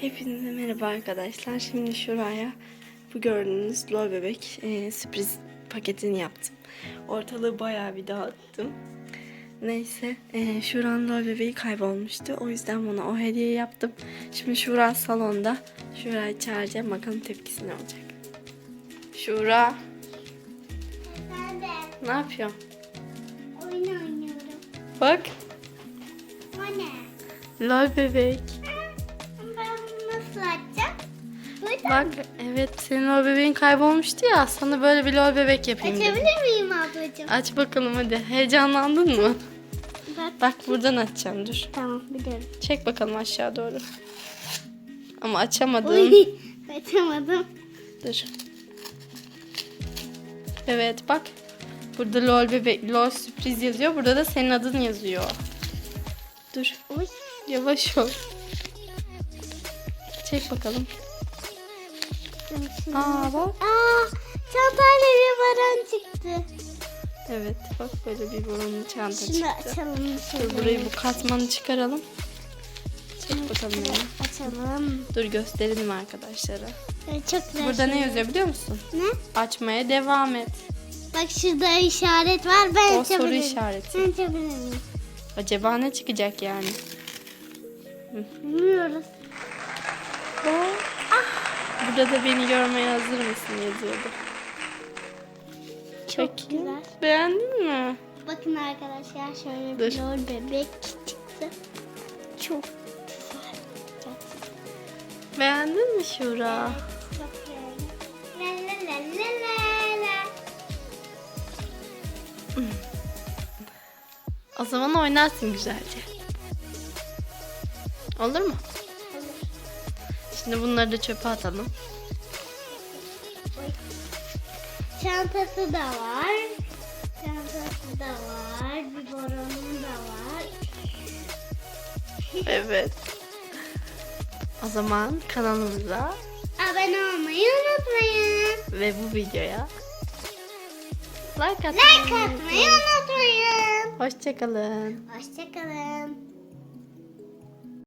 Hepinize merhaba arkadaşlar. Şimdi şuraya bu gördüğünüz lol bebek e, sürpriz paketini yaptım. Ortalığı bayağı bir dağıttım. Neyse e, Şuran lol bebeği kaybolmuştu. O yüzden buna o hediye yaptım. Şimdi Şura salonda. Şura'yı çağıracağım. Bakalım tepkisi ne olacak. Şura Ben de ne yapıyorsun? oyun oynuyorum. Bak O ne? lol bebek. Bak evet senin lol bebeğin kaybolmuştu ya. Sana böyle bir lol bebek yapayım dedim. açabilir miyim ablacığım? Aç bakalım hadi. Heyecanlandın mı? Bak. Bak buradan açacağım dur. Tamam biliyorum. Çek bakalım aşağı doğru. Ama açamadım. Uy, açamadım. Dur. Evet bak. Burada lol bebek, lol sürpriz yazıyor. Burada da senin adın yazıyor. Dur. Uy. Yavaş ol. Çek bakalım. Aa bak. Aa, çantayla bir varan çıktı. Evet bak böyle bir balonun çanta Şunu çıktı. açalım. Dur şöyle. burayı bu katmanı çıkaralım. Çek bakalım beni. Açalım. Dur gösterelim arkadaşlara. Evet, çok güzel. Burada ne şey. yazıyor biliyor musun? Ne? Açmaya devam et. Bak şurada işaret var. Ben O soru açabilirim. işareti. Ben açabilirim. Acaba ne çıkacak yani? Bilmiyoruz. Burada da beni görmeye hazır mısın yazıyordu. Çok Peki. güzel. Beğendin mi? Bakın arkadaşlar şöyle Dur. bir bebek çıktı. Çok güzel. Beğendin mi Şura? Çok güzel. La la la la la la. O zaman oynarsın güzelce. Olur mu? Şimdi bunları da çöpe atalım. Çantası da var. Çantası da var. Bir boronu da var. Evet. O zaman kanalımıza Abone olmayı unutmayın. ve bu videoya like atmayı Like atmayı unutmayın. Hoşçakalın. Hoşçakalın.